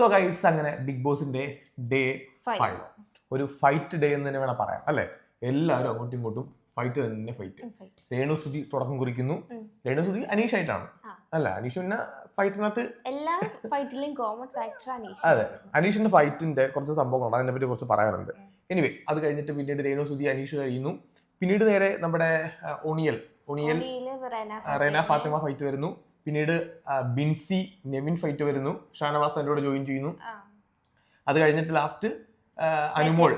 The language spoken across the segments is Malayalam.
സോ ഗൈസ് അങ്ങനെ ബിഗ് ബോസിന്റെ ഡേ. ഫൈവ് ഒരു ഫൈറ്റ് ഡേ എന്ന് തന്നെ വേണം പറയാം അല്ലെ? എല്ലാവരും അങ്ങോട്ടും ഇങ്ങോട്ടും ഫൈറ്റ് തന്നെ ഫൈറ്റ് രേണു സുധി തുടക്കം കുറിക്കുന്നു. രേണു സുധി അനീഷ് ആയിട്ടാണ് അല്ല? അനീഷ് പിന്നെ ഫൈറ്റിനകത്ത് എല്ലാ ഫൈറ്റിലും കോമൺ ഫാക്ടർ അനീഷ്. അതെ അനീഷിന്റെ ഫൈറ്റിന്റെ കുറച്ച് സംഭവങ്ങളുണ്ട് അതിനെ പറ്റി കുറച്ച് പറയാനുണ്ട്. എനിവേ അത് കഴിഞ്ഞിട്ട് പിന്നീട് രേണു സുധി അനീഷ് കഴിയുന്നു. പിന്നീട് നേരെ നമ്മുടെ ഒണിയൽ ഒണിയൽ റെന ഫാത്തിമ. ഫൈറ്റ് വരുന്നു. പിന്നീട് ബിൻസി നെവിൻ ഫൈറ്റ് വരുന്നു. ഷാനവാസ് എന്റെ കൂടെ ജോയിൻ ചെയ്യുന്നു അത് കഴിഞ്ഞിട്ട് ലാസ്റ്റ് അനുമോൾ.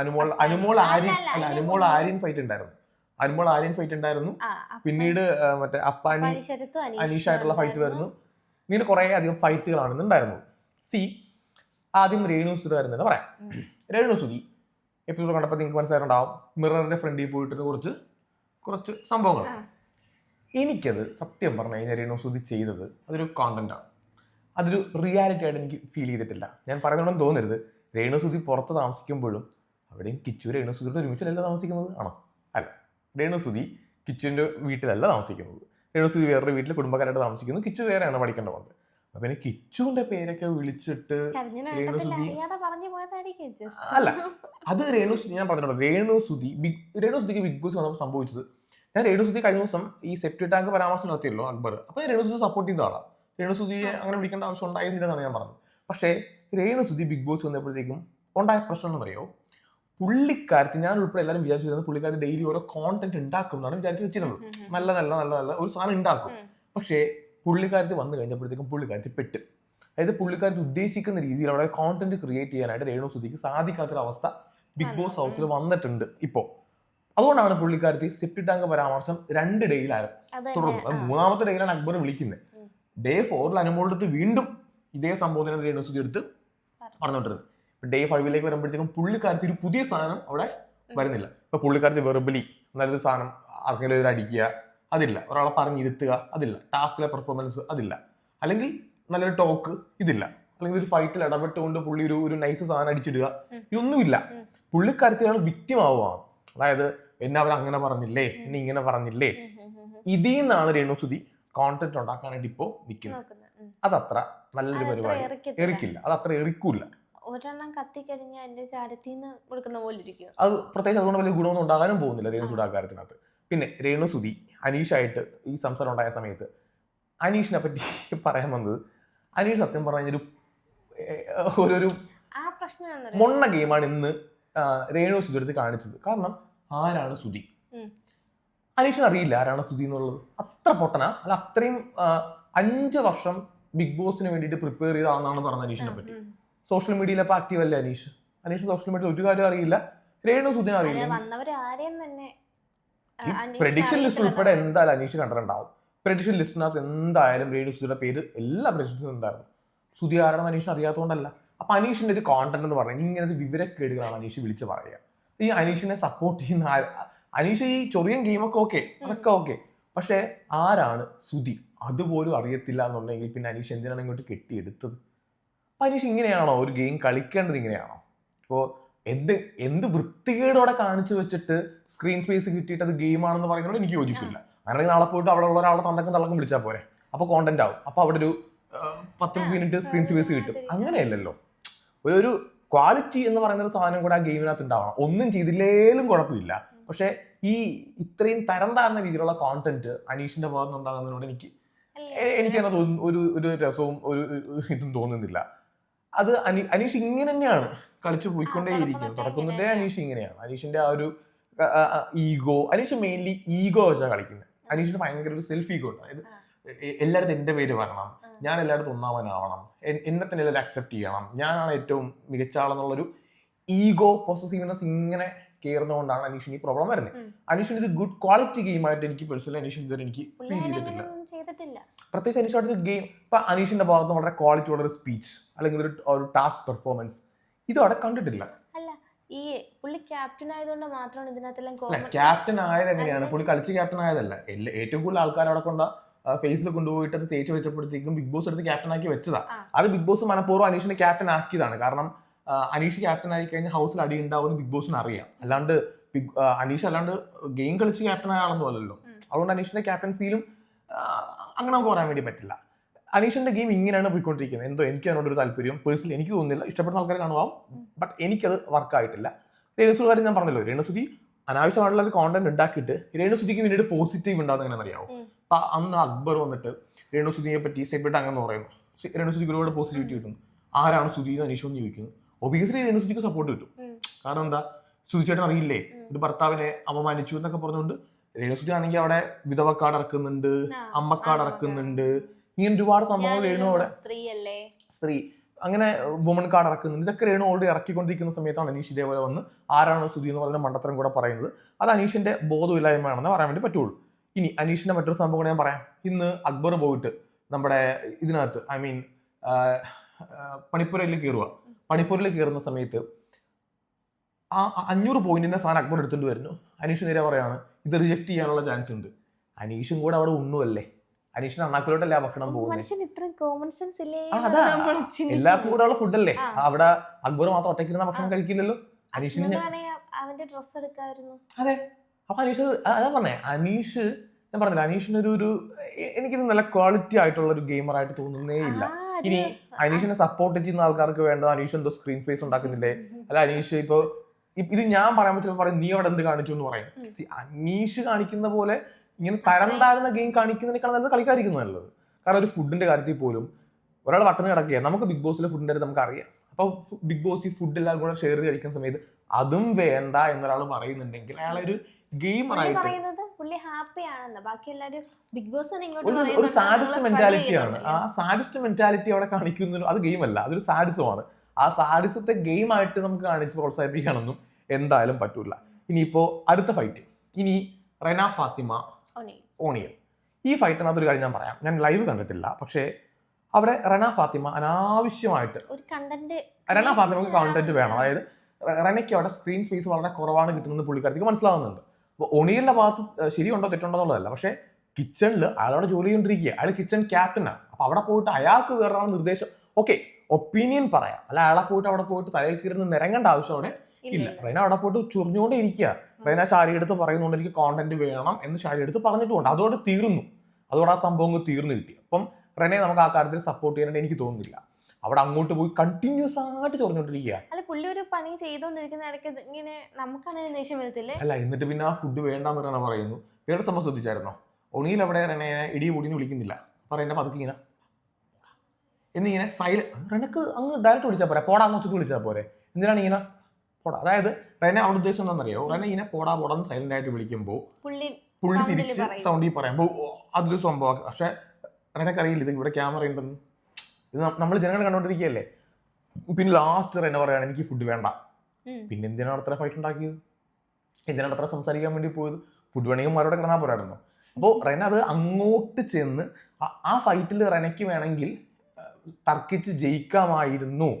അനുമോൾ അനുമോൾ ആര്യൻ അല്ല, അനുമോൾ ആര്യൻ ഫൈറ്റ് ഉണ്ടായിരുന്നു. അനുമോൾ ആര്യൻ ഫൈറ്റ് ഉണ്ടായിരുന്നു. പിന്നീട് മറ്റേ അപ്പാനി അനീഷ് ആയിട്ടുള്ള അനീഷായിട്ടുള്ള ഫൈറ്റ് വരുന്നു. ഇങ്ങനെ കുറെ അധികം ഫൈറ്റുകളാണ് ഉണ്ടായിരുന്നു. സി ആദ്യം രേണു സുധി വരുന്നത് പറയാം. രേണു സുധി എപ്പിസോഡ് കണ്ടപ്പോൾ നിങ്ങൾക്ക് മനസ്സിലായിട്ടുണ്ടാവും. മിററിന്റെ ഫ്രണ്ടിൽ പോയിട്ട് കുറച്ച് കുറച്ച് സംഭവങ്ങൾ. എനിക്കത് സത്യം പറഞ്ഞു കഴിഞ്ഞാൽ രേണു സുധി ചെയ്തത് അതൊരു കോണ്ടന്റ് അതൊരു റിയാലിറ്റി ആയിട്ട് എനിക്ക് ഫീൽ ചെയ്തിട്ടില്ല. ഞാൻ പറയുന്നുണ്ടെന്ന് തോന്നരുത്. രേണു സുധി പുറത്ത് താമസിക്കുമ്പോഴും അവിടെയും കിച്ചു രേണു സുധിയുടെ ഒരുമിച്ചല്ല താമസിക്കുന്നത്? ആണോ? അല്ല. രേണു സുധി കിച്ചുവിന്റെ വീട്ടിലല്ല താമസിക്കുന്നത്. രേണു സുധി വേറൊരു വീട്ടിൽ കുടുംബക്കാരായിട്ട് താമസിക്കുന്നു. കിച്ചു വേറെയാണ് പഠിക്കേണ്ട വന്നത് അപ്പൊ പിന്നെ കിച്ചുവിന്റെ പേരൊക്കെ വിളിച്ചിട്ട് രേണു സുധി- അല്ല. അത് രേണു സുധി ഞാൻ പറഞ്ഞിട്ടുണ്ട്. രേണു സുധി ബിഗ് രേണു സുധിക്ക് ബിഗ് ബോസ് വന്നപ്പോൾ സംഭവിച്ചത് ഞാൻ രേണു സുധി കഴിഞ്ഞ ദിവസം ഈ സെപ്റ്റി ടാങ്ക് പരാമർശം നടത്തിയല്ലോ അക്ബർ. അപ്പൊ ഞാൻ രേണു സുധി സപ്പോർട്ട് ചെയ്ത ആളാണ് രേണു സുധിയെ അങ്ങനെ വിളിക്കേണ്ട ആവശ്യം ഉണ്ടായിരുന്നില്ലെന്നാണ് ഞാൻ പറഞ്ഞത്. പക്ഷേ രേണു സുധി ബിഗ് ബോസ് വന്നപ്പോഴത്തേക്കും ഉണ്ടായ പ്രശ്നം എന്ന് പറയുമോ പുള്ളിക്കാരത്തി ഞാൻ ഉൾപ്പെടെ എല്ലാവരും വിചാരിച്ചിരുന്നത് പുള്ളിക്കാരത്തി ഡെയിലി ഓരോ കോണ്ടന്റ് ഉണ്ടാക്കും എന്നാണ് വിചാരിച്ച് വെച്ചിരുന്നത്. നല്ല നല്ല നല്ല നല്ല ഒരു സാധനം ഉണ്ടാക്കും. പക്ഷേ പുള്ളിക്കാരത്തി വന്നു കഴിഞ്ഞപ്പോഴത്തേക്കും പുള്ളിക്കാരത്തി പെട്ട്. അതായത് പുള്ളിക്കാരത്തി ഉദ്ദേശിക്കുന്ന രീതിയിൽ അവിടെ കോണ്ടന്റ് ക്രിയേറ്റ് ചെയ്യാനായിട്ട് രേണു സുധിക്ക് സാധിക്കാത്തൊരവസ്ഥ ബിഗ് ബോസ്. ഹൗസിൽ വന്നിട്ടുണ്ട് ഇപ്പോൾ അതുകൊണ്ടാണ് പുള്ളിക്കാരത്തി സെപ്റ്റി ടാങ്ക് പരാമർശം രണ്ട് ഡേയിലായിരുന്നു തുടർന്നു. അത് മൂന്നാമത്തെ ഡേയിലാണ് അക്ബർ വിളിക്കുന്നത്. ഡേ ഫോറിൽ അനുമോളടുത്ത് വീണ്ടും ഇതേ സംഭവത്തിന് രേണുസുതി എടുത്ത് പറഞ്ഞു. പറഞ്ഞുകൊണ്ടിരുന്നത്. ഡേ ഫൈവിലേക്ക് വരുമ്പോഴത്തേക്കും പുള്ളിക്കാരത്തി ഒരു പുതിയ സാധനം അവിടെ വരുന്നില്ല. ഇപ്പൊ പുള്ളിക്കാരത്തി വെറുബലി നല്ലൊരു സാധനം ആർക്കെങ്കിലും ഒരു അടിക്കുക അതില്ല. ഒരാളെ പറഞ്ഞിരുത്തുക അതില്ല. ടാസ്കിലെ പെർഫോമൻസ് അതില്ല. അല്ലെങ്കിൽ നല്ലൊരു ടോക്ക് ഇതില്ല. അല്ലെങ്കിൽ ഒരു ഫൈറ്റിൽ ഇടപെട്ടുകൊണ്ട് പുള്ളി ഒരു ഒരു നൈസ് സാധനം അടിച്ചിടുക ഇതൊന്നുമില്ല. ഉം. പുള്ളിക്കാരത്തി ഒരാൾ വിക്റ്റിം ആവുകയാണ് അതായത് എന്നെ അവർ അങ്ങനെ പറഞ്ഞില്ലേ? എന്നെ ഇങ്ങനെ പറഞ്ഞില്ലേ. ഇതിൽ നിന്നാണ് രേണുസുതി കോണ്ടന്റ് ഉണ്ടാക്കാനായിട്ട് ഇപ്പോ നിൽക്കുന്നത്. അതത്ര നല്ലൊരു അതത്ര പരിപാടി. എറിക്കില്ല. അത് അത്ര എറിക്കൂല. ഒരെണ്ണം കത്തിക്കഴിഞ്ഞാൽ എന്റെ നിന്ന് കൊടുക്കുന്ന പോലെ ഇരിക്കും. അത് പ്രത്യേകിച്ച് അതുകൊണ്ട് വലിയ ഗുണമൊന്നും ഉണ്ടാകാനും പോകുന്നില്ല രേണുസുദ കാര്യത്തിനകത്ത് പിന്നെ രേണുസുതി അനീഷായിട്ട് ഈ സംസാരം ഉണ്ടായ സമയത്ത് അനീഷിനെ പറ്റി പറയാൻ വന്നത് അനീഷ് സത്യം പറഞ്ഞൊരു ഒരു മൊണ്ണ ഗെയിമാണ് ഇന്ന് രേണു എടുത്ത് കാണിച്ചത്. കാരണം ആരാണ് സുധി അനീഷൻ അനീഷിന് അറിയില്ല ആരാണ് സുധി എന്നുള്ളത്. അത്ര പൊട്ടന. അല്ല അത്രയും അഞ്ച് വർഷം ബിഗ് ബോസിന് വേണ്ടിയിട്ട് പ്രിപ്പയർ ചെയ്ത ആണെന്നാണ് പറഞ്ഞ അനീഷിനെ പറ്റി. സോഷ്യൽ മീഡിയയിൽ അപ്പോൾ ആക്റ്റീവ് അല്ലേ അനീഷ്? അനീഷ് സോഷ്യൽ മീഡിയയിൽ ഒരു കാര്യം അറിയില്ല. രേണു സുധിനെ അറിയില്ല. പ്രഡിക്ഷൻ ലിസ്റ്റ് ഉൾപ്പെടെ. എന്തായാലും അനീഷ് കണ്ടിട്ടുണ്ടാവും. പ്രഡിക്ഷൻ ലിസ്റ്റിനകത്ത് എന്തായാലും രേണു സുധിയുടെ പേര് എല്ലാ പ്രഡിക്ഷൻസും ഉണ്ടായിരുന്നു. സുധി ആരാണെന്ന് അനീഷ് അറിയാത്തതുകൊണ്ടല്ല. അപ്പൊ അനീഷിന്റെ ഒരു കോണ്ടന്റ് എന്ന് പറയുന്നത് ഇങ്ങനത്തെ വിവരക്കേടുകളാണ് അനീഷ് വിളിച്ച് പറയുക. ഈ അനീഷിനെ സപ്പോർട്ട് ചെയ്യുന്ന അനീഷ് ഈ ചൊറിയൻ ഗെയിമൊക്കെ ഓക്കെ അതൊക്കെ ഓക്കെ പക്ഷേ ആരാണ് സുധി? അതുപോലും അറിയത്തില്ല എന്നുണ്ടെങ്കിൽ പിന്നെ അനീഷ് എന്തിനാണ് ഇങ്ങോട്ട് കെട്ടിയെടുത്തത്? അപ്പൊ അനീഷ് ഇങ്ങനെയാണോ? ഒരു ഗെയിം കളിക്കേണ്ടത് ഇങ്ങനെയാണോ? ഇപ്പോൾ എന്ത് എന്ത് വൃത്തികേടോടെ കാണിച്ചു വെച്ചിട്ട് സ്ക്രീൻ സ്പേസ് കിട്ടിയിട്ട് അത് ഗെയിമാണെന്ന് പറയുന്നതോട് എനിക്ക് യോജിക്കില്ല അങ്ങനെ നാളെ പോയിട്ട് അവിടെ ഉള്ള ഒരാളെ തന്തക്കം തള്ളക്കും വിളിച്ചാൽ പോരെ. അപ്പൊ കോണ്ടന്റ് ആവും. അപ്പൊ അവിടെ ഒരു പത്ത് മിനിറ്റ് സ്ക്രീൻ സ്പേസ് കിട്ടും. അങ്ങനെയല്ലല്ലോ. ഒരു ക്വാളിറ്റി എന്ന് പറയുന്ന ഒരു സാധനം കൂടെ ആ ഗെയിമിനകത്ത് ഉണ്ടാവണം. ഒന്നും ചെയ്തില്ലേലും കുഴപ്പമില്ല. പക്ഷെ ഈ ഇത്രയും തരം താഴ്ന്ന രീതിയിലുള്ള കോണ്ടന്റ് അനീഷിന്റെ ഭാഗത്ത് ഉണ്ടാകുന്നതിനോട് എനിക്ക് എനിക്ക് തോന്നുന്നു ഒരു ഒരു രസവും ഒരു ഇതും തോന്നുന്നില്ല. അത് അനി അനീഷ് ഇങ്ങനെ തന്നെയാണ് കളിച്ചു പോയിക്കൊണ്ടേയിരിക്കും തുടക്കം തുടക്കുന്നതേ അനീഷ് ഇങ്ങനെയാണ്. അനീഷിന്റെ ആ ഒരു ഈഗോ അനീഷ് മെയിൻലി ഈഗോ വെച്ചാണ് കളിക്കുന്നത് അനീഷിന് ഭയങ്കര ഒരു സെൽഫ് ഈഗോ ഉണ്ട്. അതായത് എല്ലായിടത്തും എന്റെ പേര് വരണം. ഞാൻ എല്ലായിടത്തും ഒന്നാമനാവണം. എന്നെ തന്നെ എല്ലാവരും അക്സെപ്റ്റ് ചെയ്യണം. ഞാനാണ് ഏറ്റവും മികച്ച ആളെന്നുള്ളൊരു ഈഗോ പോസസീവ്നെസ് ഇങ്ങനെ കയറുന്നതുകൊണ്ടാണ് അനീഷിന് ഈ പ്രോബ്ലം വരുന്നത്. അനീഷിന് ഒരു ഗുഡ് ക്വാളിറ്റി ഗെയിമായിട്ട് എനിക്ക് പേഴ്സണലി അനീഷൻ ഇതുവരെ എനിക്ക് ഫീൽ ചെയ്തിട്ടില്ല. പ്രത്യേകിച്ച് അനീഷായിട്ട് ഒരു ഗെയിം ഇപ്പൊ അനീഷിന്റെ ഭാഗത്ത് വളരെ ക്വാളിറ്റി ഉള്ള ഒരു സ്പീച്ച് അല്ലെങ്കിൽ ഒരു ഒരു ടാസ്ക് പെർഫോമൻസ് ഇത് അവിടെ കണ്ടിട്ടില്ല. ഈ പുള്ളി ക്യാപ്റ്റൻ ആയതുകൊണ്ട് മാത്രമാണ് ഇതിനകത്തെല്ലാം ക്യാപ്റ്റൻ ആയത് എങ്ങനെയാണ്? പുള്ളി കളിച്ച് ക്യാപ്റ്റൻ ആയതല്ല. എല്ലാ- ഏറ്റവും കൂടുതൽ ആൾക്കാർ അവിടെ കൊണ്ട ഫേസിൽ കൊണ്ടുപോയിട്ട് അത് തേച്ച് വെച്ചപ്പോഴത്തേക്കും ബിഗ് ബോസ് എടുത്ത് ക്യാപ്റ്റൻ ആക്കി വെച്ചതാ. അത് ബിഗ് ബോസ് മനഃപൂർവം അനീഷിനെ ക്യാപ്റ്റൻ ആക്കിയതാണ്. കാരണം അനീഷ് ക്യാപ്റ്റൻ ആയി കഴിഞ്ഞാൽ ഹൗസിൽ അടി ഉണ്ടാവുമെന്ന് ബിഗ് ബോസിന് അറിയാം. അല്ലാണ്ട് ബിഗ് അനീഷ് അല്ലാണ്ട് ഗെയിം കളിച്ച് ക്യാപ്റ്റൻ ആയ ആളൊന്നും അല്ലല്ലോ അതുകൊണ്ട് അനീഷിന്റെ ക്യാപ്റ്റൻസിയിലും അങ്ങനെ നമുക്ക് പറയാൻ വേണ്ടി പറ്റില്ല. അനീഷിന്റെ ഗെയിം ഇങ്ങനെയാണ് പോയിക്കൊണ്ടിരിക്കുന്നത്. എന്തോ എനിക്ക് അതിനോട് ഒരു താല്പര്യം. പേഴ്സണലി എനിക്ക് തോന്നുന്നില്ല. ഇഷ്ടപ്പെടുന്ന ആൾക്കാരെ കാണുവാം. ബട്ട് എനിക്കത് വർക്ക് ആയിട്ടില്ല. രേണുസുതി കാര്യം ഞാൻ പറഞ്ഞല്ലോ. രേണുസുതി അനാവശ്യമായിട്ടുള്ള ഒരു കോണ്ടന്റ് ഉണ്ടാക്കിയിട്ട് രേണുസുതിക്ക് പിന്നീട് പോസിറ്റീവ് ഉണ്ടാകുന്ന എങ്ങനെ അറിയാമോ. അപ്പൊ അന്ന് അക്ബർ വന്നിട്ട് രേണുസുതിയെ പറ്റി സെപ്പറേറ്റ് അങ്ങനെ പറയുന്നു. രേണുസുതിക്ക് ഒരുപാട് പോസിറ്റിവിറ്റി കിട്ടുന്നു. ആരാണ് സുധി എന്ന് അനീഷ് എന്ന് ചോദിക്കുന്നു. ഒബിയസ്ലി രേണുസുതിക്ക് സപ്പോർട്ട് കിട്ടും. കാരണം എന്താ? സുധിച്ചേട്ടൻ അറിയില്ലേ. ഒരു ഭർത്താവിനെ അപമാനിച്ചു എന്നൊക്കെ പറഞ്ഞുകൊണ്ട് രേണുസുതി ആണെങ്കിൽ അവിടെ വിധവ കാർഡ് ഇറക്കുന്നുണ്ട് അമ്മക്കാട് ഇറക്കുന്നുണ്ട്. ഇങ്ങനെ ഒരുപാട് സംഭവങ്ങൾ രേണു അവിടെ സ്ത്രീ. അങ്ങനെ വുമൺ കാർഡ് ഇറക്കുന്നുണ്ട്. ഇതൊക്കെ രേണു ഓൾറെഡി ഇറക്കിക്കൊണ്ടിരിക്കുന്ന സമയത്താണ് അനീഷ് ഇതേപോലെ വന്ന് ആരാണ് സുധി എന്ന് പറയുന്ന മണ്ടത്തരം കൂടെ പറയുന്നത്. അത് അനീഷിന്റെ ബോധമില്ലായ്മയാണെന്ന് പറയാൻ വേണ്ടി പറ്റുള്ളൂ. ഇനി അനീഷിന്റെ മറ്റൊരു സംഭവം കൂടെ ഞാൻ പറയാം. ഇന്ന് അക്ബർ പോയിട്ട് നമ്മുടെ ഇതിനകത്ത് ഐ മീൻ പണിപ്പുരയിൽ കയറുക. പണിപ്പുരയിൽ കയറുന്ന സമയത്ത് ആ അഞ്ഞൂറ് പോയിന്റിന്റെ സാധനം അക്ബർ എടുത്തുകൊണ്ട് വരുന്നു. അനീഷ് നേരെ പറയാണ് ഇത് റിജക്ട് ചെയ്യാനുള്ള ചാൻസ് ഉണ്ട്. അനീഷും കൂടെ അവിടെ ഉണ്ണുമല്ലേ അനീഷിന് അണ്ണാക്കിലോട്ടല്ലേ ഭക്ഷണം പോകുന്നത് എല്ലാവർക്കും കൂടെ ഉള്ള ഫുഡല്ലേ. അവിടെ അക്ബർ മാത്രം ഒറ്റയ്ക്കിരുന്ന ഭക്ഷണം കഴിക്കില്ലല്ലോ? അനീഷിന് ഞാൻ- അതുകൊണ്ടാണെങ്കിൽ അവന്റെ ഡ്രസ് എടുക്കായിരുന്നു. അതെ. അപ്പൊ അനീഷ് അത് പറഞ്ഞേ അനീഷ് ഞാൻ പറഞ്ഞില്ല അനീഷിന് ഒരു എനിക്കിത് നല്ല ക്വാളിറ്റി ആയിട്ടുള്ള ഒരു ഗെയിമർ ആയിട്ട് തോന്നുന്നേ ഇല്ല. ഇനി അനീഷിനെ സപ്പോർട്ട് ചെയ്യുന്ന ആൾക്കാർക്ക് വേണ്ടത് അനീഷ് എന്തോ സ്ക്രീൻ ഫേസ് ഉണ്ടാക്കുന്നില്ലേ? അല്ല അനീഷ് ഇപ്പൊ ഇത് ഞാൻ പറയാൻ പറ്റുമ്പോൾ പറയും നീ അവിടെ എന്ത് കാണിച്ചു എന്ന് പറയും. See, അനീഷ് കാണിക്കുന്ന പോലെ ഇങ്ങനെ തരം താഴ്ന്ന ഗെയിം കാണിക്കുന്നതിനേക്കാൾ നല്ലത് കളിക്കാതിരിക്കുന്നത് നല്ലത്. കാരണം ഒരു ഫുഡിന്റെ കാര്യത്തിൽ പോലും ഒരാൾ വട്ടന് കിടക്കുക നമുക്ക് ബിഗ് ബോസിലെ ഫുഡിന്റെ കാര്യം നമുക്ക് അറിയാം അപ്പൊ ബിഗ് ബോസ് ഈ ഫുഡ് എല്ലാവരും കൂടെ ഷെയർ ചെയ്ത് കഴിക്കുന്ന സമയത്ത് അതും വേണ്ട എന്നൊരാൾ പറയുന്നുണ്ടെങ്കിൽ അയാളെ ഒരു ഒരു സാഡിസ്റ്റ് മെന്റാലിറ്റി ആണ്. ആ സാഡിസ്റ്റ് മെന്റാലിറ്റി അവിടെ കാണിക്കുന്ന അത് ഗെയിം അല്ല. അതൊരു സാഡിസമാണ് ആ സാഡിസത്തെ ഗെയിം ആയിട്ട് നമുക്ക് കാണിച്ച് പ്രോത്സാഹിപ്പിക്കാനൊന്നും എന്തായാലും പറ്റൂല. ഇനിയിപ്പോ അടുത്ത ഫൈറ്റ് ഇനി റെന ഫാത്തിമ. ഓണിയൻ ഈ ഫൈറ്റിനകത്ത് ഒരു കാര്യം ഞാൻ പറയാം. ഞാൻ ലൈവ് കണ്ടിട്ടില്ല. പക്ഷേ അവിടെ റെന ഫാത്തിമ അനാവശ്യമായിട്ട് റെന ഫാത്തിമക്ക് കോണ്ടന്റ് വേണം. അതായത് റെനയ്ക്ക് അവിടെ സ്ക്രീൻ സ്പേസ് വളരെ കുറവാണ് കിട്ടുന്നത് പുള്ളിക്കാരത്തേക്ക് മനസ്സിലാവുന്നുണ്ട്. അപ്പോൾ ഒണിയലിന്റെ ഭാഗത്ത് ശരിയുണ്ടോ തെറ്റുണ്ടോ എന്നുള്ളതല്ല. പക്ഷേ കിച്ചണിൽ അയാളവിടെ ജോലി ചെയ്തുകൊണ്ടിരിക്കുക അയാൾ കിച്ചൺ ക്യാപ്റ്റനാണ് അപ്പോൾ അവിടെ പോയിട്ട് അയാൾക്ക് വേറെ നിർദ്ദേശം. ഓക്കെ ഒപ്പീനിയൻ പറയാം. അല്ല അയാളെ പോയിട്ട് അവിടെ പോയിട്ട് തലയിൽ കീറുന്ന നിരങ്ങേണ്ട ആവശ്യം അവിടെ ഇല്ല. റൈന അവിടെ പോയിട്ട് ചുറിഞ്ഞുകൊണ്ട് ഇരിക്കുക റൈന ശാരി എടുത്ത് പറയുന്നുണ്ട് എനിക്ക് കോണ്ടന്റ് വേണം എന്ന് ശാരി എടുത്ത് പറഞ്ഞിട്ടുണ്ട് അതോടെ തീർന്നു. അതോടെ ആ സംഭവം തീർന്നു കിട്ടി. അപ്പം റെനെ നമുക്ക് ആ കാര്യത്തിൽ സപ്പോർട്ട് ചെയ്യാനായിട്ട് എനിക്ക് തോന്നുന്നില്ല. അവിടെ അങ്ങോട്ട് പോയി കണ്ടിന്യൂസ് ആയിട്ട് ചൊറിഞ്ഞോണ്ടിരിക്കുക അല്ല പുള്ളി ഒരു പണി ചെയ്തോണ്ടിരിക്കുന്ന ഇടയ്ക്ക് ഇങ്ങനെ നമുക്കാണെങ്കിൽ ദേഷ്യം വരത്തില്ലേ? അല്ല എന്നിട്ട് പിന്നെ ആ ഫുഡ് വേണ്ടാന്ന് റെന പറയുന്നു. വേറെ സംഭവം ശ്രദ്ധിച്ചായിരുന്നോ? ഒണിയിൽ അവിടെ റെനയെ ഇടി പൊടിന്ന് വിളിക്കുന്നില്ല. പറയുന്ന പതുക്കെ ഇങ്ങനെ എന്നിങ്ങനെ സൈലന്റ് റെനക്ക് അങ്ങ് ഡയറക്റ്റ് വിളിച്ചാൽ പോരെ. പോടാ അങ്ങ് വിളിച്ചാൽ പോരെ. എന്തിനാണ് ഇങ്ങനെ പോടാ. അതായത് റെനെ അവിടെ ഉദ്ദേശം എന്താണെന്നറിയോ? റെന ഇങ്ങനെ പോടാ പോടാന്ന് സൈലന്റ് ആയിട്ട് വിളിക്കുമ്പോൾ പുള്ളി തിരിച്ച്. സൗണ്ടിൽ പറയുമ്പോൾ അതൊരു സംഭവം. പക്ഷെ റെനക്ക് അറിയില്ല ഇത് ഇവിടെ ക്യാമറ ഉണ്ടെന്ന്. ഇത് നമ്മൾ ജനങ്ങൾ കണ്ടോണ്ടിരിക്കുകയല്ലേ പിന്നെ ലാസ്റ്റ് റെന പറയാണ് എനിക്ക് ഫുഡ് വേണ്ട. പിന്നെ എന്തിനാണ് അത്ര ഫൈറ്റ് ഉണ്ടാക്കിയത്? എന്തിനാണ് അത്ര സംസാരിക്കാൻ വേണ്ടി പോയത്? ഫുഡ് വേണമെങ്കിൽ അവരോട് കിടന്നാൽ പോരായിരുന്നു. അപ്പോൾ റെന അത് അങ്ങോട്ട് ചെന്ന് ആ- ഫൈറ്റിൽ റെനയ്ക്ക് വേണമെങ്കിൽ തർക്കിച്ച് ജയിക്കാമായിരുന്നു.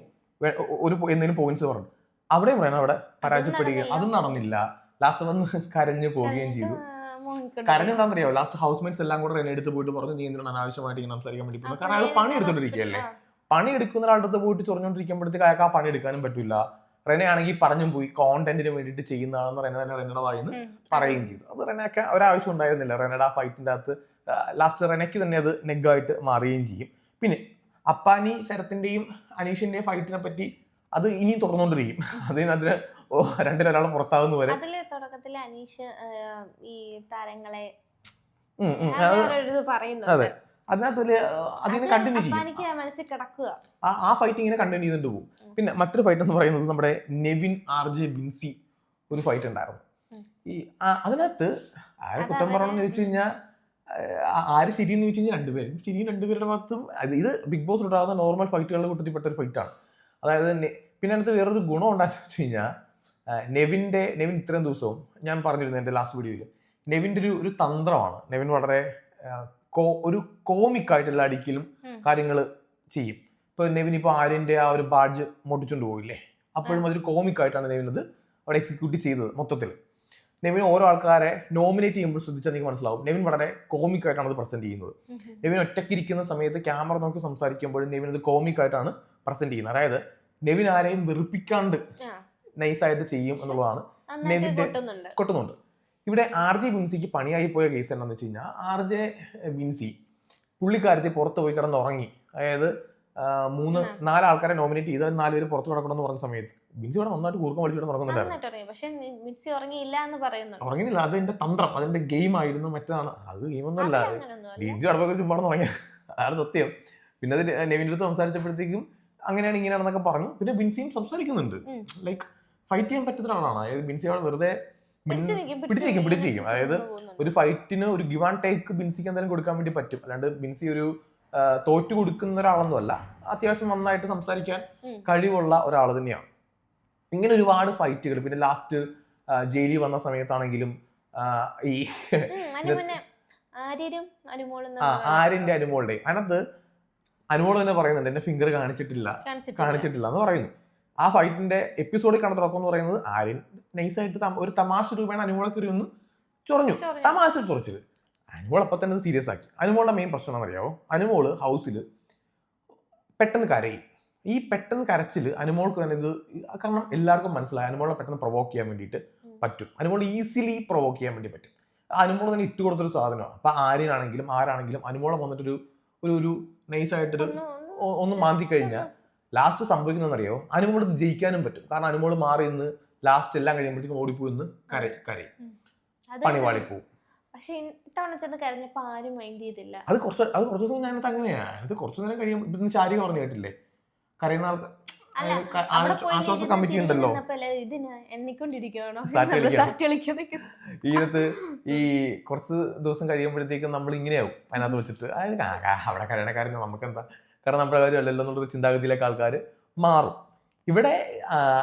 ഒരു എന്തെങ്കിലും പോയിന്റ്സ് പറഞ്ഞു. അവിടെയും പറയണം അവിടെ പരാജയപ്പെടുക നടന്നില്ല. അതും നടന്നില്ല. ലാസ്റ്റ് വന്ന് കരഞ്ഞു പോവുകയും ചെയ്തു. കരഞ്ഞെന്താന്നറിയോ ലാസ്റ്റ് ഹൗസ് മേറ്റ്സ് എല്ലാം കൂടെ എന്നെ എടുത്ത് പോയിട്ട് പറഞ്ഞു നീ എന്തിനാണ് അനാവശ്യമായിട്ട് ഇങ്ങനെ സംസാരിക്കാൻ വേണ്ടി പോകുന്നത്? കാരണം അയാൾ പണി എടുത്തോണ്ടിരിക്കുകയല്ലേ? പണി എടുക്കുന്ന ഒരാളുടെ പോയിട്ട് ചൊറിഞ്ഞോണ്ടിരിക്കുമ്പോഴത്തേക്ക് അയാൾക്ക് ആ പണി എടുക്കാനും പറ്റില്ല റെനെ ആണെങ്കിൽ പറഞ്ഞും പോയി കോണ്ടന്റിന് വേണ്ടിയിട്ട് ചെയ്യുന്നതാണെന്ന് റെന തന്നെ റെനയുടെ വായിന്ന് പറയുകയും ചെയ്തു. അത് റെനയൊക്കെ ഒരാവശ്യം ഉണ്ടായിരുന്നില്ല. റെനയുടെ ആ ഫൈറ്റിന്റെ അകത്ത് ലാസ്റ്റ് റെനയ്ക്ക് തന്നെ അത് നെഗായിട്ട് മാറുകയും ചെയ്യും. പിന്നെ അപ്പാനി ശരത്തിന്റെയും അനീഷിന്റെയും ഫൈറ്റിനെ പറ്റി അത് ഇനിയും തുടർന്നുകൊണ്ടിരിക്കും. അതിനതിന് രണ്ടിലൊരാൾ പുറത്താകുന്ന വരെ. അതിൽ തുടക്കത്തിൽ അനീഷ് ഈ താരങ്ങളെ അത് വേറൊരു ഇത് പറയുന്നുണ്ട്. അതെ. അതിനകത്ത് അതിനെ കണ്ടിന്യൂ ചെയ്യും. ആ ഫൈറ്റ് ഇങ്ങനെ കണ്ടിന്യൂ ചെയ്തിട്ട് പോകും. പിന്നെ മറ്റൊരു ഫൈറ്റ് എന്ന് പറയുന്നത് നമ്മുടെ നെവിൻ ആർ ജെ ബിൻസി ഒരു ഫൈറ്റ് ഉണ്ടായിരുന്നു. ഈ അതിനകത്ത് ആരെ കുറ്റം പറയണമെന്ന് ചോദിച്ചു കഴിഞ്ഞാൽ ആര് ശരിയെന്ന് ചോദിച്ചു കഴിഞ്ഞാൽ രണ്ടുപേരും. ശരിയും രണ്ടുപേരുടെ ഭാഗത്തും ഇത് ബിഗ് ബോസ് ഉണ്ടാകുന്ന നോർമൽ ഫൈറ്റുകളുടെ കൂട്ടത്തിൽപ്പെട്ട ഒരു ഫൈറ്റാണ് അതായത് പിന്നെ അതിനകത്ത് വേറൊരു ഗുണം ഉണ്ടായെന്ന് വെച്ച് കഴിഞ്ഞാൽ നെവിന്റെ നെവിൻ ഇത്രയും ദിവസവും ഞാൻ പറഞ്ഞിരുന്നു എന്റെ ലാസ്റ്റ് വീഡിയോയിൽ നെവിന്റെ ഒരു ഒരു തന്ത്രമാണ്. നെവിൻ വളരെ കോ ഒരു കോമിക്കായിട്ട് അടിക്കലും ഉം. കാര്യങ്ങൾ ചെയ്യും. ഇപ്പോൾ നെവിൻ ഇപ്പോൾ ആര്യന്റെ ആ ഒരു ബാഡ്ജ് മൊട്ടിച്ചുകൊണ്ട് പോയില്ലേ അപ്പോഴും അതൊരു കോമിക്കായിട്ടാണ് നെവിൻ അത് അവിടെ എക്സിക്യൂട്ട് ചെയ്തത് മൊത്തത്തിൽ നെവിൻ ഓരോ ആൾക്കാരെ നോമിനേറ്റ് ചെയ്യുമ്പോൾ ശ്രദ്ധിച്ചാൽ നിങ്ങൾക്ക് മനസ്സിലാവും. നെവിൻ വളരെ കോമിക്കായിട്ടാണ് അത് പ്രസന്റ് ചെയ്യുന്നത്. നെവിൻ നെവിൻ ഒറ്റയ്ക്കിരിക്കുന്ന സമയത്ത് ക്യാമറ നോക്കി സംസാരിക്കുമ്പോൾ നെവിൻ അത് കോമിക്കായിട്ടാണ് പ്രസന്റ് ചെയ്യുന്നത്. അതായത് നെവിൻ ആരെയും വെറുപ്പിക്കാണ്ട് നൈസായിട്ട് ചെയ്യും എന്നുള്ളതാണ് നെവിന്റെ- കൊട്ടുന്നുണ്ട്. ഇവിടെ ആർ ജെ ബിൻസിക്ക് പണിയായി പോയ കേസ് എന്താണെന്ന് വെച്ച് കഴിഞ്ഞാൽ ആർ ജെ ബിൻസി പുള്ളിക്കാരത്തിൽ പുറത്ത് പോയി കിടന്ന് ഉറങ്ങി അതായത് മൂന്ന് നാല് ആൾക്കാരെ നോമിനേറ്റ് ചെയ്ത് നാല് പേര് പുറത്ത് കിടക്കണമെന്ന് പറഞ്ഞ സമയത്ത് ബിൻസി ഇവിടെ നന്നായിട്ട് കൂർക്കം വലിച്ചിട്ട് ഉറങ്ങുന്നുണ്ടായിരുന്നു ഉറങ്ങുന്നില്ല അത് എന്റെ തന്ത്രം. അതിന്റെ ഗെയിം ആയിരുന്നു. മറ്റതാണ്. അത് ഗെയിമൊന്നുമല്ല ബിൻസി അവിടെ ചുമ്പാടെന്ന് ഉറങ്ങിയ. അതാണ് സത്യം. പിന്നെ അത് നെവിന്റെ അടുത്ത് സംസാരിച്ചപ്പോഴത്തേക്കും അങ്ങനെയാണ് ഇങ്ങനെയാണെന്നൊക്കെ പറഞ്ഞു. പിന്നെ ബിൻസിയും സംസാരിക്കുന്നുണ്ട്. ലൈക്ക് ഫൈറ്റ് ചെയ്യാൻ പറ്റുന്ന ഒരാളാണ്. അതായത് ബിൻസി അവിടെ വെറുതെ പിടിച്ചിരിക്കും, പിടിച്ചിരിക്കും. അതായത് ഒരു ഫൈറ്റിന് ഒരു ഗിവ് ആൻഡ് ടേക്ക് ബിൻസിക്ക് എന്തായാലും കൊടുക്കാൻ വേണ്ടി പറ്റും. അല്ലാണ്ട് ബിൻസി ഒരു തോറ്റു കൊടുക്കുന്ന ഒരാളൊന്നുമല്ല അത്യാവശ്യം നന്നായിട്ട് സംസാരിക്കാൻ കഴിവുള്ള ഒരാൾ തന്നെയാണ്. ഇങ്ങനെ ഒരുപാട് ഫൈറ്റുകൾ പിന്നെ ലാസ്റ്റ് ജയിലിൽ വന്ന സമയത്താണെങ്കിലും ഈ ആര്യന്റെ മുന്നേ ആര്യരും അനുമോളും ആ തമ്മിലുള്ള ആരിന്റെ അനുമോളുടെ അതിനകത്ത് അനുമോൾ തന്നെ പറയുന്നുണ്ട് എന്റെ ഫിംഗർ കാണിച്ചിട്ടില്ല. കാണിച്ചിട്ടില്ല. എന്ന് പറയുന്നു. ആ ഫൈറ്റിന്റെ എപ്പിസോഡ് കണ്ട തുടക്കം എന്ന് പറയുന്നത് ആര്യൻ നൈസായിട്ട് ഒരു തമാശ രൂപേണ അനുമോളെ കയറി ഒന്ന് ചൊറഞ്ഞു. ചൊറിഞ്ഞു. തമാശ ചൊറച്ചിൽ. അനുമോൾ അപ്പൊ തന്നെ സീരിയസ് ആക്കി. അനുമോളുടെ മെയിൻ പ്രശ്നം എന്നറിയാവോ അനുമോൾ ഹൗസിൽ പെട്ടെന്ന് കരയും. ഈ പെട്ടെന്ന് കരച്ചിൽ അനുമോൾക്ക് തന്നെ ഇത് കാരണം എല്ലാവർക്കും മനസ്സിലായി. അനുമോളെ പെട്ടെന്ന് പ്രൊവോക്ക് ചെയ്യാൻ വേണ്ടിയിട്ട് പറ്റും. അനുമോൾ ഈസിലി പ്രൊവോക്ക് ചെയ്യാൻ വേണ്ടി പറ്റും. അനുമോൾ തന്നെ ഇട്ട് കൊടുത്തൊരു സാധനമാണ്. അപ്പൊ ആര്യനാണെങ്കിലും ആരാണെങ്കിലും അനുമോളെ വന്നിട്ടൊരു ഒരു ഒരു നൈസായിട്ടൊരു ഒന്ന് മാന്തി കഴിഞ്ഞാൽ ലാസ്റ്റ് സംഭവിക്കുന്നതെന്നറിയോ? അറിയോ അനുമോൾ ജയിക്കാനും പറ്റും. കാരണം അനുമോൾ മാറി നിന്ന് ലാസ്റ്റ് എല്ലാം കഴിയുമ്പോഴത്തേക്കും ഓടിപ്പോയി നിന്ന് കരയും കരയും. അത് പണിവാളി പോവും പക്ഷെ ഇത്തവണ ചെന്ന് കരഞ്ഞപ്പോ ആരും മൈൻഡ് ചെയ്തില്ല. അത് കുറച്ച് അത് കുറച്ച് ദിവസം ഞാനത് അങ്ങനെയാണ് അത് കുറച്ചു നേരം കഴിയുമ്പോൾ ചാരി പറഞ്ഞു കേട്ടില്ലേ? കരയുന്ന ആൾക്ക് ആശ്വാസ- കമ്മിറ്റി ഉണ്ടല്ലോ. ഈയത്ത് ഈ കുറച്ച് ദിവസം കഴിയുമ്പോഴത്തേക്കും നമ്മൾ ഇങ്ങനെയാവും അതിനകത്ത് വെച്ചിട്ട്. അതായത് അവിടെ കരയണ കാര്യം നമുക്ക് എന്താ കാരണം നമ്മുടെ കാര്യം അല്ലല്ലോ എന്നുള്ളൊരു ചിന്താഗതിയിലേക്ക് ആൾക്കാർ മാറും. ഇവിടെ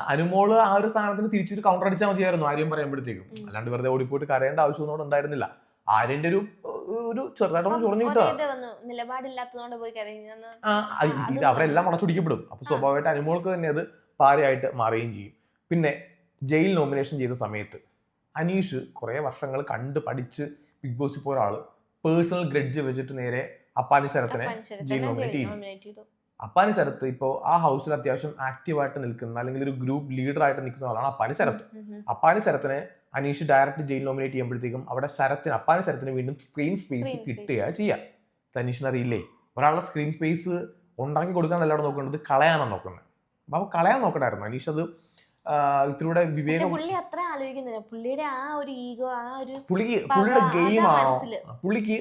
അനുമോൾ ആ ഒരു സാധനത്തിന് തിരിച്ചൊരു കൗണ്ടർ അടിച്ചാൽ മതിയായിരുന്നു ആര്യം പറയുമ്പോഴത്തേക്കും. അല്ലാണ്ട് വെറുതെ ഓടിപ്പോയിട്ട് കരയേണ്ട ആവശ്യമൊന്നും ഉണ്ടായിരുന്നില്ല. ആര്യന്റെ ഒരു ഒരു ചെറുതായിട്ടൊന്ന് ചൊറഞ്ഞു കിട്ടുക. നിലപാടില്ലാത്തതുകൊണ്ട് പോയി ആ, ഇത് അവരെല്ലാം അടച്ചുടിക്കപ്പെടും അപ്പൊ സ്വാഭാവികമായിട്ട് അനുമോൾക്ക് തന്നെ അത് പാരയായിട്ട് മാറുകയും ചെയ്യും. പിന്നെ ജയിൽ നോമിനേഷൻ ചെയ്ത സമയത്ത് അനീഷ് കുറേ വർഷങ്ങൾ കണ്ട് പഠിച്ച് ബിഗ് ബോസിൽ പോയ ഒരാൾ പേഴ്സണൽ ഗ്രഡ്ജ് വെച്ചിട്ട് നേരെ അപ്പാനി ശരത്തിനെ ജയിൽ നോമിനേറ്റ് ചെയ്തു. അപ്പാനി ശരത്ത് ഇപ്പോൾ ആ ഹൗസിൽ അത്യാവശ്യം ആക്റ്റീവായിട്ട് നിൽക്കുന്ന അല്ലെങ്കിൽ ഒരു ഗ്രൂപ്പ് ലീഡർ ആയിട്ട് നിൽക്കുന്ന ആളാണ് അപ്പാനി ശരത്ത്. അപ്പാനി ശരത്തിനെ അനീഷ് ഡയറക്റ്റ് ജയിൽ നോമിനേറ്റ് ചെയ്യുമ്പോഴത്തേക്കും അവിടെ ശരത്തിന് അപ്പാന ശരത്തിന് വീണ്ടും സ്ക്രീൻ സ്പേസ്. കിട്ടുക ചെയ്യാം. തനീഷിന് അറിയില്ലേ? ഒരാളുടെ സ്ക്രീൻ സ്പേസ് ഉണ്ടാക്കി കൊടുക്കാനല്ല അവിടെ നോക്കേണ്ടത് കളയാനാണ് നോക്കുന്നത് അപ്പൊ കളയാൻ നോക്കണ്ടായിരുന്നു. അനീഷ് അത് ഇത്തിലൂടെ വിവേകം പുള്ളി അത്ര ആലോചിക്കുന്നില്ല. പുള്ളിയുടെ ആ ഒരു ഈഗോ ആ ഒരു പുള്ളിക്ക് പുള്ളിയുടെ അതാ ഗെയിമാണോ പുള്ളിക്ക്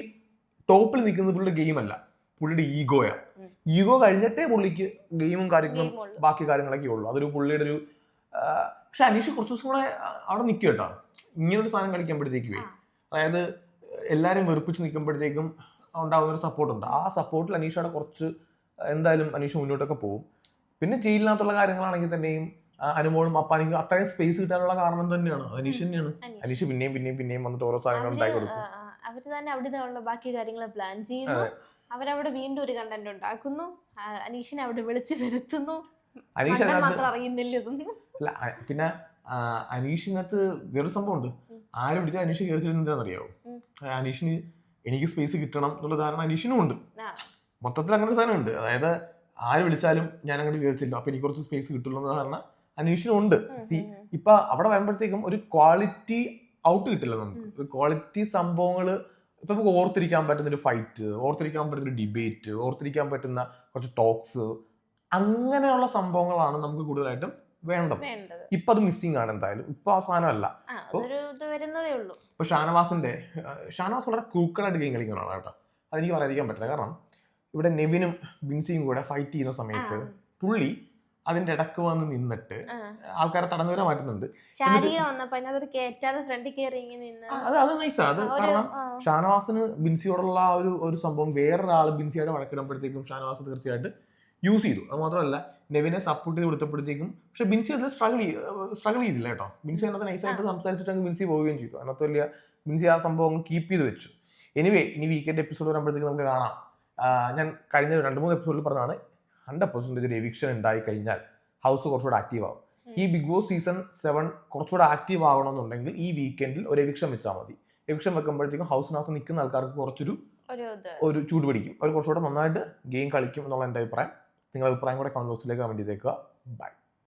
ടോപ്പിൽ നിൽക്കുന്നത് പുള്ളിയുടെ ഗെയിം അല്ല. പുള്ളിയുടെ ഈഗോയാ. ഈഗോ കഴിഞ്ഞിട്ടേ പുള്ളിക്ക് ഗെയിമും കാര്യങ്ങളും ഗെയിം ബാക്കി കാര്യങ്ങളൊക്കെ ഉള്ളൂ. അതൊരു പുള്ളിയുടെ ഒരു പക്ഷെ അനീഷ് കുറച്ച് ദിവസം കൂടെ അവിടെ നിൽക്കും കേട്ടോ. ഇങ്ങനൊരു സാധനം കളിക്കുമ്പോഴത്തേക്കുവേ അതായത് എല്ലാവരും വെറുപ്പിച്ച് നിൽക്കുമ്പോഴത്തേക്കും ഉണ്ടാകുന്ന ഒരു സപ്പോർട്ടുണ്ട് ആ സപ്പോർട്ടിൽ അനീഷയുടെ കുറച്ച് എന്തായാലും അനീഷ മുന്നോട്ടൊക്കെ പോകും. പിന്നെ ജയിലിനകത്തുള്ള കാര്യങ്ങളാണെങ്കിൽ തന്നെയും അനുമോളും അപ്പാനിക്കും അത്രയും സ്പേസ് കിട്ടാനുള്ള കാരണം തന്നെയാണ്. അനീഷ് തന്നെയാണ്. അനീഷ്. പിന്നെയും പിന്നെയും പിന്നെയും വന്നിട്ട് ഓരോ സാധനങ്ങൾ ഉണ്ടാക്കി കൊടുക്കും. അവർ തന്നെ അവിടെ ബാക്കി കാര്യങ്ങൾ പ്ലാൻ ചെയ്യുന്നു. അവരവിടെ വീണ്ടും ഒരു കണ്ടന്റ് ഉണ്ടാക്കുന്നു. അനീഷിനെ അവിടെ വിളിച്ചു വരുത്തുന്നു. അനീഷ് മാത്രം അറിയുന്നില്ല ഇതൊന്നും. പിന്നെ അനീഷിനകത്ത് വേറൊരു സംഭവമുണ്ട്. ഉണ്ട് ആര് വിളിച്ചാൽ അനീഷ് കയറിച്ചിരുന്നറിയാവോ. അനീഷിന് എനിക്ക് സ്പേസ് കിട്ടണം എന്നുള്ള ധാരണ അനീഷിനും ഉണ്ട്. മൊത്തത്തിൽ അങ്ങനെ ഒരു സാധനമുണ്ട് അതായത് ആര് വിളിച്ചാലും ഞാൻ അങ്ങോട്ട് കയറിച്ചില്ല അപ്പൊ എനിക്ക് കുറച്ച് സ്പേസ് കിട്ടുള്ളൂ എന്ന ധാരണ അനീഷിനും ഉണ്ട്. സി. ഇപ്പൊ അവിടെ വരുമ്പോഴത്തേക്കും ഒരു ക്വാളിറ്റി ഔട്ട് കിട്ടില്ല നമുക്ക്. ഒരു ക്വാളിറ്റി സംഭവങ്ങൾ ഇപ്പൊ നമുക്ക് ഓർത്തിരിക്കാൻ പറ്റുന്ന ഒരു ഫൈറ്റ് ഓർത്തിരിക്കാൻ പറ്റുന്ന ഒരു ഡിബേറ്റ് ഓർത്തിരിക്കാൻ പറ്റുന്ന കുറച്ച് ടോക്സ് അങ്ങനെയുള്ള സംഭവങ്ങളാണ് നമുക്ക് കൂടുതലായിട്ടും വേണ്ടത്. ഇപ്പൊ അത് മിസ്സിംഗ് ആണ് എന്തായാലും. ഇപ്പൊ ആ സാധനമല്ല. ഇപ്പൊ ഷാനവാസിന്റെ ഷാനവാസ് വളരെ ക്രൂക്കഡായിട്ട് ഗെയിം കളിക്കുന്ന ആളാണ് കേട്ടോ. അതെനിക്ക് പറയാതിരിക്കാൻ പറ്റില്ല. കാരണം ഇവിടെ നെവിനും ബിൻസിയും കൂടെ ഫൈറ്റ് ചെയ്യുന്ന സമയത്ത് പുള്ളി അതിന്റെ ഇടയ്ക്ക് വന്ന് നിന്നിട്ട്. ആൾക്കാരെ തടഞ്ഞു വരാൻ മാറ്റുന്നുണ്ട് അത് അത് നൈസാ അത് കാരണം ഷാനവാസിന് ബിൻസിയോടുള്ള ആ ഒരു ഒരു സംഭവം വേറൊരാൾ ബിൻസിയായിട്ട് വഴക്കിടുമ്പോഴത്തേക്കും ഷാനവാസ് തീർച്ചയായിട്ട് യൂസ് ചെയ്തു. അത് മാത്രമല്ല നെവിനെ സപ്പോർട്ട് ചെയ്ത് കൊടുത്തപ്പോഴത്തേക്കും പക്ഷെ ബിൻസി അതിൽ സ്ട്രഗിൾ സ്ട്രഗിൾ ചെയ്തില്ല കേട്ടോ. ബിൻസി അതിനകത്ത് നൈസായിട്ട് സംസാരിച്ചിട്ട് ബിൻസി പോവുകയും ചെയ്തു. അതിനകത്ത് വലിയ ബിൻസി ആ സംഭവം അങ്ങ് കീപ്പ് ചെയ്ത് വെച്ചു. എനിവേ ഇനി വീക്കെൻഡ് എപ്പിസോഡ് വരുമ്പോഴത്തേക്ക് നമുക്ക് കാണാം. ഞാൻ കഴിഞ്ഞ രണ്ട് മൂന്ന് എപ്പിസോഡിൽ പറഞ്ഞാണ് ഹൺഡ്രഡ് പെർസെന്റേജ് ഒരു എവിക്ഷൻ ഉണ്ടായി കഴിഞ്ഞാൽ ഹൗസ് കുറച്ചുകൂടെ ആക്റ്റീവ് ആവും. ഈ ബിഗ് ബോസ് സീസൺ സെവൻ കുറച്ചുകൂടെ ആക്റ്റീവ് ആവണമെന്നുണ്ടെങ്കിൽ ഈ വീക്കെൻഡിൽ ഒരു എവിക്ഷൻ വെച്ചാൽ മതി. എവിക്ഷൻ വെക്കുമ്പോഴത്തേക്കും ഹൗസിനകത്ത് നിൽക്കുന്ന ആൾക്കാർക്ക് കുറച്ചൊരു ഒരു ചൂട് പിടിക്കും. അവർ കുറച്ചുകൂടെ നന്നായിട്ട് ഗെയിം കളിക്കും എന്നുള്ള എന്റെ അഭിപ്രായം. നിങ്ങളുടെ അഭിപ്രായം കൂടെ കമന്റ് ബോക്സിലേക്ക് കമന്റ് ചെയ്തേക്കുക. ബൈ